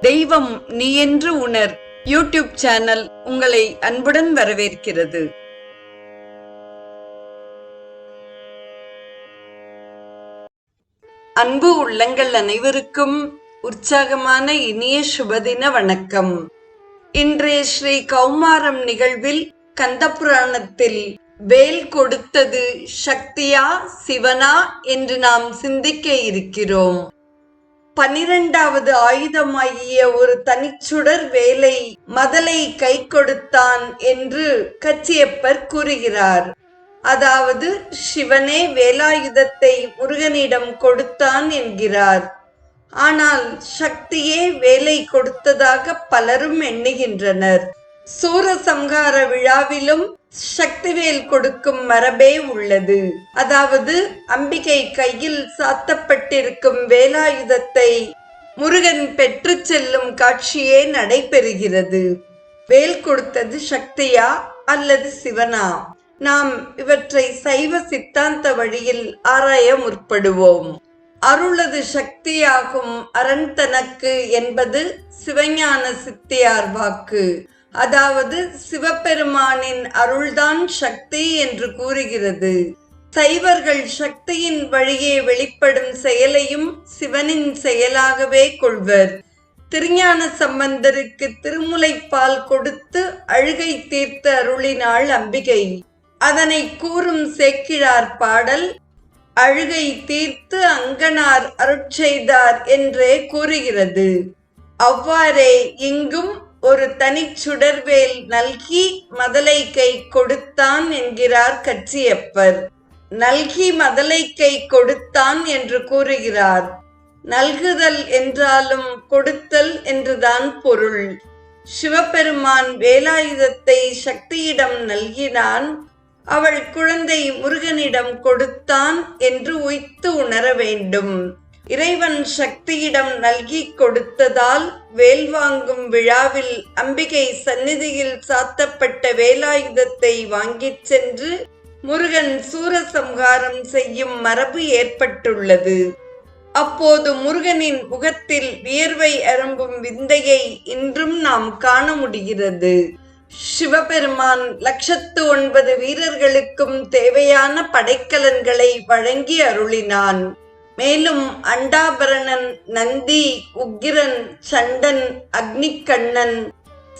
தெய்வம் நீ என்று உணர். யூடியூப் சேனல் உங்களை அன்புடன் வரவேற்கிறது. அன்பு உள்ளங்கள் அனைவருக்கும் உற்சாகமான இனிய சுபதின வணக்கம். இன்றைய ஸ்ரீ கௌமாரம் நிகழ்வில் கந்த புராணத்தில் வேல் கொடுத்தது சக்தியா சிவனா என்று நாம் சிந்திக்க இருக்கிறோம். பனிரெண்டாவது ஆயுதமாகிய ஒரு தனிச்சுடர் வேலை மதலை கை கொடுத்தான் என்று கச்சியப்பர் கூறுகிறார். அதாவது சிவனே வேலாயுதத்தை முருகனிடம் கொடுத்தான் என்கிறார். ஆனால் சக்தியே வேலை கொடுத்ததாக பலரும் எண்ணுகின்றனர். சூரசம்ஹார விழாவிலும் சக்திவேல் கொடுக்கும் மரபே உள்ளது. அதாவது அம்பிகை கையில் சாத்தப்பட்டிருக்கும் வேலாயுதத்தை முருகன் பெற்று செல்லும் காட்சியே நடைபெறுகிறது. வேல் கொடுத்தது சக்தியா அல்லது சிவனா? நாம் இவற்றை சைவ சித்தாந்த வழியில் ஆராய முற்படுவோம். அருளது சக்தியாகும் அரண் தனக்கு என்பது சிவஞான சித்தியார் வாக்கு. அதாவது சிவபெருமானின் அருள்தான் சக்தி என்று கூறுகிறது. சைவர்கள் சக்தியின் வழியே வெளிப்படும் செயலையும் சிவனின் செயலாகவே கொள்வர். திருஞான சம்பந்தருக்கு திருமுலைப்பால் கொடுத்து அழுகை தீர்த்து அருளினாள் அம்பிகை. அதனை கூறும் சேக்கிழார் பாடல் அழுகை தீர்த்து அங்கனார் அருட்செய்தார் என்றே கூறுகிறது. அவ்வாறே இங்கும் ஒரு தனிச்சுடர்வேல் நல்கி மதலை கை கொடுத்தான் என்கிறார் கச்சியப்பர். நல்கி மதலை கை கொடுத்தான் என்று கூறுகிறார். நல்குதல் என்றாலும் கொடுத்தல் என்றுதான் பொருள். சிவபெருமான் வேலாயுதத்தை சக்தியிடம் நல்கினான். அவள் குழந்தை முருகனிடம் கொடுத்தான் என்று உய்த்து உணர வேண்டும். இறைவன் சக்தியிடம் நல்கி கொடுத்ததால் வேல் வாங்கும் விழாவில் அம்பிகை சந்நிதியில் சாத்தப்பட்ட வேலாயுதத்தை வாங்கிச் சென்று முருகன் சூரசம்ஹாரம் செய்யும் மரபு ஏற்பட்டுள்ளது. அப்போது முருகனின் முகத்தில் வியர்வை அரும்பும் விந்தையை இன்றும் நாம் காண முடிகிறது. சிவபெருமான் லட்சத்து ஒன்பது வீரர்களுக்கும் தேவையான படைக்கலன்களை வழங்கி அருளினான். மேலும் அண்டாபரணன் நந்தி உக்கிரன் சண்டன் அக்னிக்கண்ணன்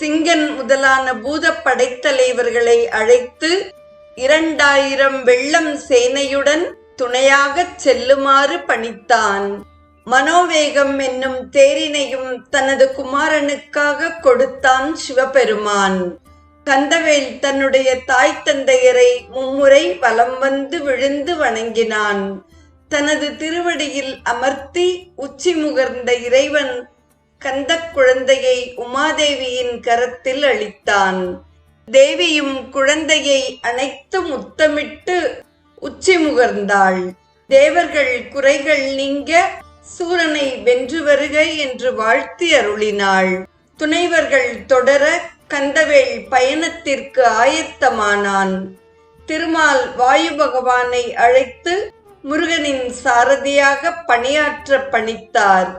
சிங்கன் முதலான பூத படைத்தலைவர்களை அழைத்து இரண்டாயிரம் வெள்ளம் சேனையுடன் துணையாகச் செல்லுமாறு பணித்தான். மனோவேகம் என்னும் தேரினையும் தனது குமாரனுக்காக கொடுத்தான் சிவபெருமான். கந்தவேல் தன்னுடைய தாய் தந்தையரை மும்முறை வலம் வந்து விழுந்து வணங்கினான். தனது திருவடியில் அமர்த்தி உச்சி முகர்ந்த இறைவன் கந்த குழந்தையை உமாதேவியின் கரத்தில் அளித்தான். தேவியும் குழந்தையை அனைத்து முத்தமிட்டு உச்சி முகர்ந்தாள். தேவர்கள் குறைகள் நீங்க சூரனை வென்று வருக என்று வாழ்த்தி அருளினாள். துணைவர்கள் தொடர கந்தவேல் பயணத்திற்கு ஆயத்தமானான். திருமால் வாயு பகவானை அழைத்து முருகனின் சாரதியாக பணியாற்ற பணித்தார்.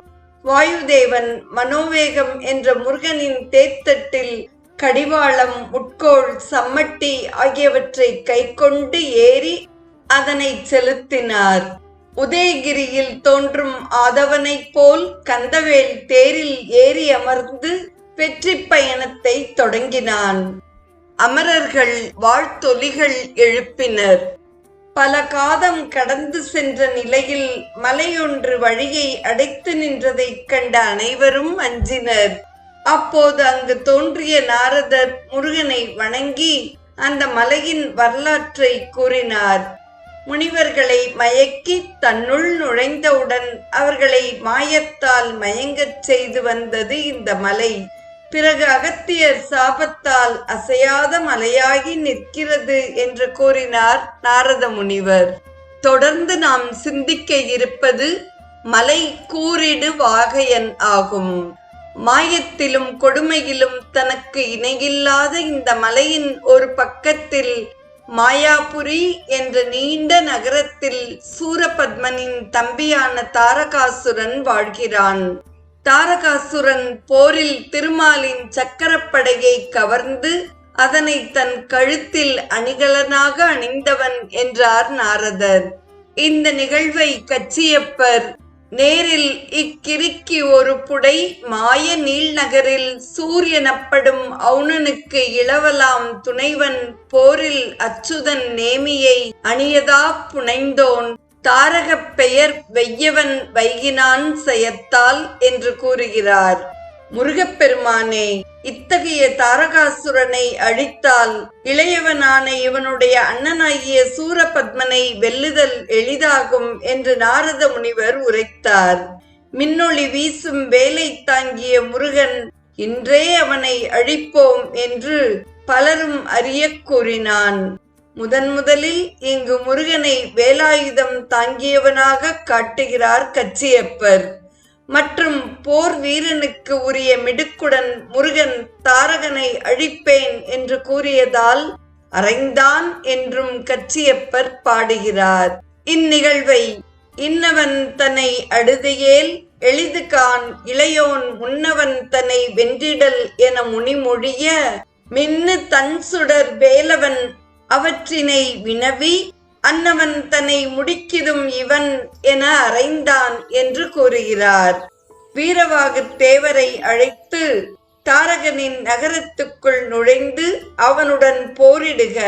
வாயுதேவன் மனோவேகம் என்ற முருகனின் தேர்த்தட்டில் கடிவாளம் உட்கோள் சம்மட்டி ஆகியவற்றை கைக்கொண்டு ஏறி அதனை செலுத்தினார். உதயகிரியில் தோன்றும் ஆதவனைப் போல் கந்தவேல் தேரில் ஏறி அமர்ந்து வெற்றி பயணத்தை தொடங்கினான். அமரர்கள் வாழ்த்தொலிகள் எழுப்பினர். பல காதம் கடந்து சென்ற நிலையில் மலையொன்று வழியை அடைத்து நின்றதைக் கண்ட அனைவரும் அஞ்சினர். அப்போது அங்கு தோன்றிய நாரதர் முருகனை வணங்கி அந்த மலையின் வரலாற்றை கூறினார். முனிவர்களை மயக்கி தன்னுள் நுழைந்தவுடன் அவர்களை மாயத்தால் மயங்கச் செய்து வந்தது இந்த மலை. பிறகு அகத்தியர் சாபத்தால் அசையாத மலையாகி நிற்கிறது என்று கூறினார் நாரத முனிவர் தொடர்ந்து நாம் சிந்திக்க இருப்பது மலை கூறிடு வாகையன் ஆகும். மாயத்திலும் கொடுமையிலும் தனக்கு இணையில்லாத இந்த மலையின் ஒரு பக்கத்தில் மாயாபுரி என்ற நீண்ட நகரத்தில் சூரபத்மனின் தம்பியான தாரகாசுரன் வாழ்கிறான். தாரகாசுரன் போரில் திருமாலின் சக்கரப்படையை கவர்ந்து அதனை தன் கழுத்தில் அணிகலனாக அணிந்தவன் என்றார் நாரதர். இந்த நிகழ்வை கச்சியப்பர் நேரில் இக்கிறுக்கி ஒரு புடை மாய நீள்நகரில் சூரியனப்படும் அவுணனுக்கு இளவலாம் துணைவன் போரில் அச்சுதன் நேமியை அணியதா புனைந்தோன். தாரகப் பெயர் வெய்யவன் வைகினான் செயத்தால் என்று கூறுகிறார். முருகப்பெருமானே இத்தகைய தாரகாசுரனை அழித்தால் இளையவனான இவனுடைய அண்ணனாகிய சூரபத்மனை வெல்லுதல் எளிதாகும் என்று நாரத முனிவர் உரைத்தார். மின்னொளி வீசும் வேலை தாங்கிய முருகன் இன்றே அவனை அழிப்போம் என்று பலரும் அறியக் கூறினான். முதன் முதலில் இங்கு முருகனை வேலாயுதம் தாங்கியவனாக காட்டுகிறார் கச்சியப்பர். மற்றும் போர் வீரனுக்கு உரிய மிடுக்குடன் முருகன் தாரகனை அழிப்பேன் என்று கூறியதால் அறைந்தான் என்றும் கச்சியப்பர் பாடுகிறார். இந்நிகழ்வை இன்னவன் தன்னை அடுதியேல் எளிது கான் இளையோன் முன்னவன் தன்னை வென்றிடல் என முனிமொழிய மின்னு தன் சுடர் வேலவன் அவற்றினை வினவி அன்னவன் தன்னை முடிக்கிதும் இவன் என அறைந்தான் என்று கூறுகிறார். வீரவாகு தேவரை அழைத்து தாரகனின் நகரத்துக்குள் நுழைந்து அவனுடன் போரிடுக.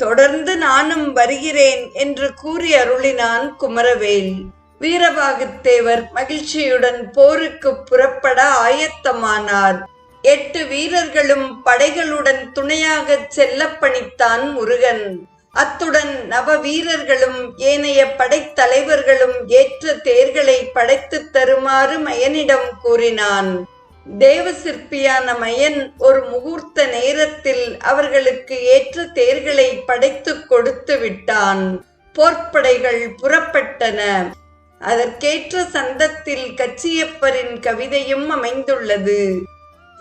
தொடர்ந்து நானும் வருகிறேன் என்று கூறி அருளினான் குமரவேல். வீரபாகுத்தேவர் மகிழ்ச்சியுடன் போருக்கு புறப்பட ஆயத்தமானார். எட்டு வீரர்களும் படைகளுடன் துணையாகச் செல்ல பணித்தான் முருகன். அத்துடன் நவ வீரர்களும் ஏனைய படைத்தலைவர்களும் ஏற்ற தேர்களை படைத்துத் தருமாறு மயனிடம் கூறினான். தேவ சிற்பியான மயன் ஒரு முகூர்த்த நேரத்தில் அவர்களுக்கு ஏற்ற தேர்களை படைத்துக் கொடுத்து விட்டான். போர்ப்படைகள் புறப்பட்டன. அதற்கேற்ற சந்தத்தில் கச்சியப்பரின் கவிதையும் அமைந்துள்ளது.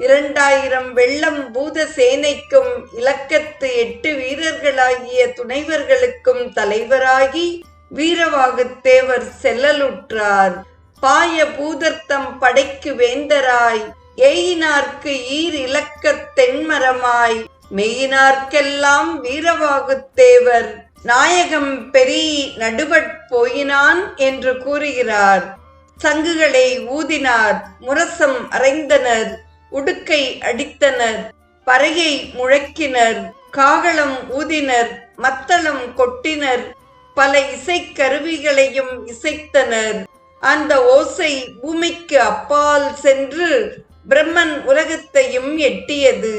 இரண்டாயிரம் வெள்ளம் பூத சேனைக்கும் இலக்கத்து எட்டு வீரர்களாகிய துணைவர்களுக்கும் தலைவராகி வீரவாகுத்தேவர் செல்லலுற்றார். பாய பூதர்த்தம் படைக்கு வேந்தராய் எயினார்க்கு ஈர் இலக்கத் தென்மரமாய் மெயினார்க்கெல்லாம் வீரவாகுத்தேவர் நாயகம் பெரி நடுவட் போயினான் என்று கூறுகிறார். சங்குகளை ஊதினார் முரசம் அறைந்தனர் உடுக்கை அடித்தனர் பறையை முழக்கினர் காகளம் ஊதினர் மத்தளம் கொட்டினர் பல இசைக்கருவிகளையும் இசைத்தனர். அந்த ஓசை பூமிக்கு அப்பால் சென்று பிரம்மன் உலகத்தையும் எட்டியது.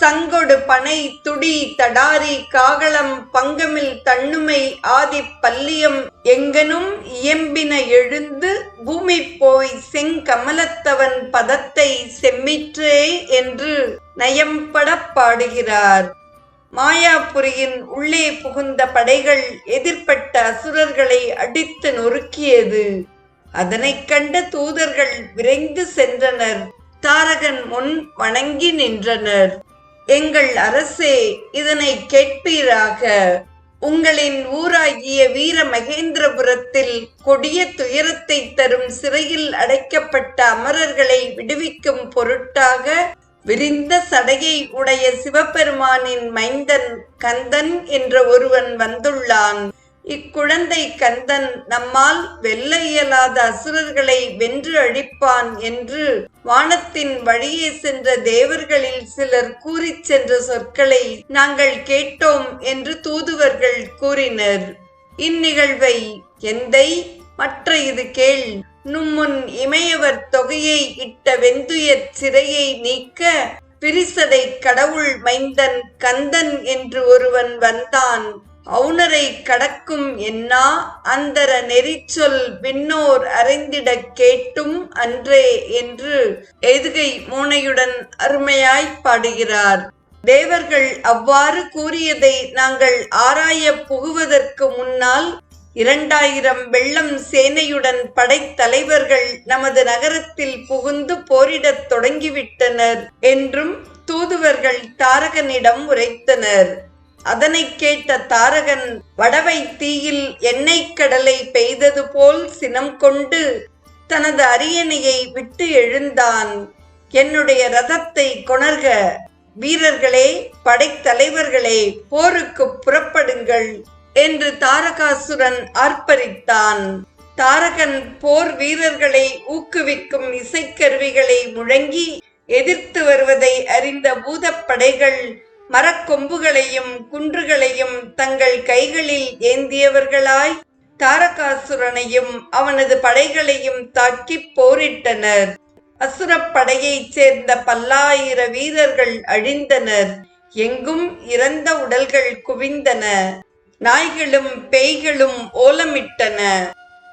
சங்கொடு பனை துடி தடாரி காகளம் பங்கமில் தன்னுமை ஆதி பல்லியம் எங்கனும் இயம்பின எழுந்து பூமி போய் செங்கமலத்தவன் பதத்தை செம்மிற்றே என்று நயம்படப் பாடுகிறார். மாயாபுரியின் உள்ளே புகுந்த படைகள் எதிர்ப்பட்ட அசுரர்களை அடித்து நொறுக்கியது. அதனைக் கண்ட தூதர்கள் விரைந்து சென்றனர். தாரகன் முன் வணங்கி நின்றனர். எங்கள் அரசே இதனை கேட்பீராக. உங்களின் ஊராகிய வீர மகேந்திரபுரத்தில் கொடிய துயரத்தை தரும் சிறையில் அடைக்கப்பட்ட அமரர்களை விடுவிக்கும் பொருட்டாக விரிந்த சடையை உடைய சிவபெருமானின் மைந்தன் கந்தன் என்ற ஒருவன் வந்துள்ளான். இக்குழந்தை கந்தன் நம்மால் வெல்ல இயலாத அசுரர்களை வென்று அழிப்பான் என்று வானத்தின் வழியே சென்ற தேவர்களில் சிலர் கூறிச் சென்ற சொற்களை நாங்கள் கேட்டோம் என்று தூதுவர்கள் கூறினர். இந்நிகழ்வை எந்தை? மற்ற இது கேள். நும்முன் இமையவர் தொகையை இட்ட வெந்துயர் சிறையை நீக்க பிரிசடை கடவுள் மைந்தன் கந்தன் என்று ஒருவன் வந்தான். அவுணரை கடக்கும் என்னா? அந்தர நெறிச்சொல் விண்ணோர் அறிந்திடக் கேட்டும் அன்றே என்று எதுகை மூனையுடன் அருமையாய் பாடுகிறார். தேவர்கள் அவ்வாறு கூறியதை நாங்கள் ஆராய புகுவதற்கு முன்னால் இரண்டாயிரம் வெள்ளம் சேனையுடன் படைத்தலைவர்கள் நமது நகரத்தில் புகுந்து போரிடத் தொடங்கிவிட்டனர் என்றும் தூதுவர்கள் தாரகனிடம் உரைத்தனர். அதனை கேட்ட தாரகன் வடவை தீயில் எண்ணெய் கடலை பெய்தது போல் சினம் கொண்டு தனது அரியணையை விட்டு எழுந்தான். என்னுடைய ரதத்தை கொணர்க வீரர்களே படைத்தலைவர்களே போருக்கு புறப்படுங்கள் என்று தாரகாசுரன் ஆர்ப்பரித்தான். தாரகன் போர் வீரர்களை ஊக்குவிக்கும் இசைக்கருவிகளை முழங்கி எதிர்த்து வருவதை அறிந்த பூதப்படைகள் மரக்கொம்புகளையும் குன்றுகளையும் தங்கள் கைகளில் ஏந்தியவர்களாய் தாரகாசுரனையும் அவனது படைகளையும் தாக்கி போரிட்டனர். அசுரப்படையைச் சேர்ந்த பல்லாயிர வீரர்கள் அழிந்தனர். எங்கும் இறந்த உடல்கள் குவிந்தன. நாய்களும் பேய்களும் ஓலமிட்டன.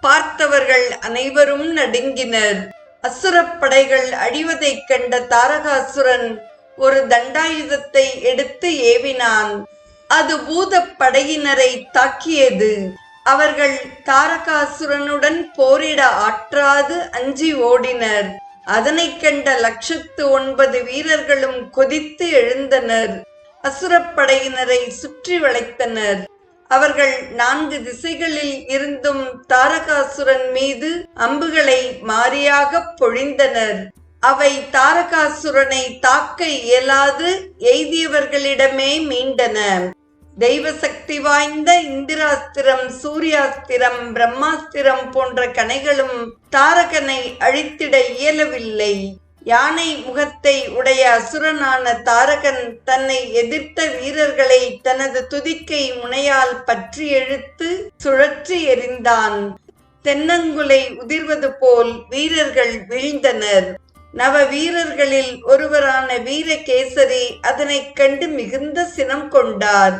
பார்த்தவர்கள் அனைவரும் நடுங்கினர். அசுரப்படைகள் அழிவதைக் கண்ட தாரகாசுரன் ஒரு தண்டாயுதத்தை எடுத்து ஏவினான். அது பூதப் படையினரை தாக்கியது. அவர்கள் தாரகாசுரனுடன் போரிட ஆற்றாது அஞ்சி ஓடினர். அதனைக் கண்ட லட்சத்து ஒன்பது வீரர்களும் கொதித்து எழுந்தனர். அசுரப்படையினரை சுற்றி வளைத்தனர். அவர்கள் நான்கு திசைகளில் இருந்தும் தாரகாசுரன் மீது அம்புகளை மாறியாக பொழிந்தனர். அவை தாரகாசுரனை தாக்க இயலாது எய்தியவர்களிடமே மீண்டன. தெய்வ சக்தி வாய்ந்த இந்திராஸ்திரம் சூர்யாஸ்திரம் பிரம்மாஸ்திரம் போன்ற கனைகளும் தாரகனை அழித்திட இயலவில்லை. யானை முகத்தை உடைய அசுரனான தாரகன் தன்னை எதிர்த்த வீரர்களை தனது துதிக்கை முனையால் பற்றி எழுத்து சுழற்றி எறிந்தான். தென்னங்குலை உதிர்வது போல் வீரர்கள் வீழ்ந்தனர். நவ வீரர்களில் ஒருவரான வீரகேசரி அதனைக் கண்டு மிகுந்த சினம் கொண்டார்.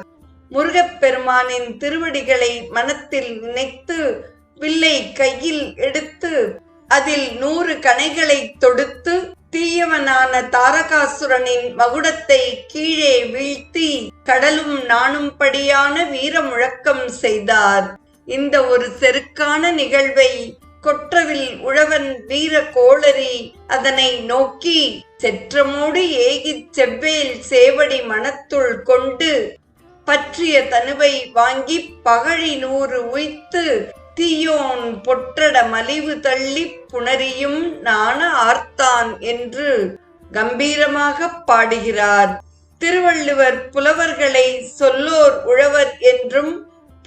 முருகப்பெருமானின் திருவடிகளை மனத்தில் நினைத்து வில்லை கையில் எடுத்து அதில் நூறு கணைகளை தொடுத்து தீயவனான தாரகாசுரனின் மகுடத்தை கீழே வீழ்த்தி கடலும் நாணும்படியான வீர முழக்கம் செய்தார். இந்த ஒரு செருக்கான நிகழ்வை கொற்றவில் உழவன் வீர கோளரி அதனை நோக்கி செற்றமோடு ஏகிச் செவ்வேல் சேவடி மனத்துள் கொண்டு பற்றிய தனுவை வாங்கி பகழி நூறு உய்த்து தீயோன் பொற்றட மலிவு தள்ளி புணரியும் நாண ஆர்த்தான் என்று கம்பீரமாக பாடுகிறார். திருவள்ளுவர் புலவர்களை சொல்லோர் உழவர் என்றும்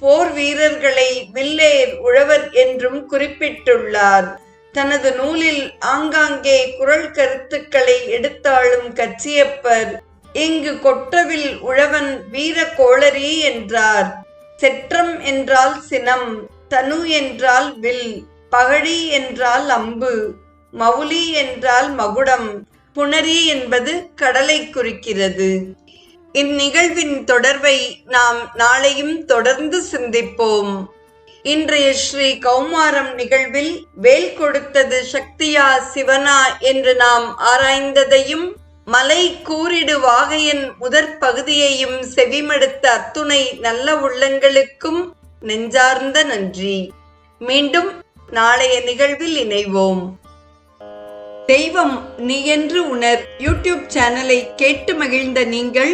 போர் வீரர்களை வில்லேர் உழவர் என்றும் குறிப்பிட்டுள்ளார். தனது நூலில் ஆங்காங்கே குரல் கருத்துக்களை எடுத்தாளும் கச்சியப்பர் இங்கு கொற்றவில் உழவன் வீர கோளரி என்றார். செற்றம் என்றால் சினம் தனு என்றால் வில் பகழி என்றால் அம்பு மவுலி என்றால் மகுடம் புணரி என்பது கடலை குறிக்கிறது. இந்நிகழ்வின் தொடர்பை நாம் நாளையும் தொடர்ந்து சிந்திப்போம். இன்றைய ஸ்ரீ கௌமாரம் நிகழ்வில் வேல் கொடுத்தது சக்தியா சிவனா என்று நாம் ஆராய்ந்ததையும் மலை கூறிடு வாகையின் முதற் பகுதியையும் செவிமடுத்த அத்துணை நல்ல உள்ளங்களுக்கும் நெஞ்சார்ந்த நன்றி. மீண்டும் நாளைய நிகழ்வில் இணைவோம். தெய்வம் நீ என்று உணர் யூடியூப் சேனலை கேட்டு மகிழ்ந்த நீங்கள்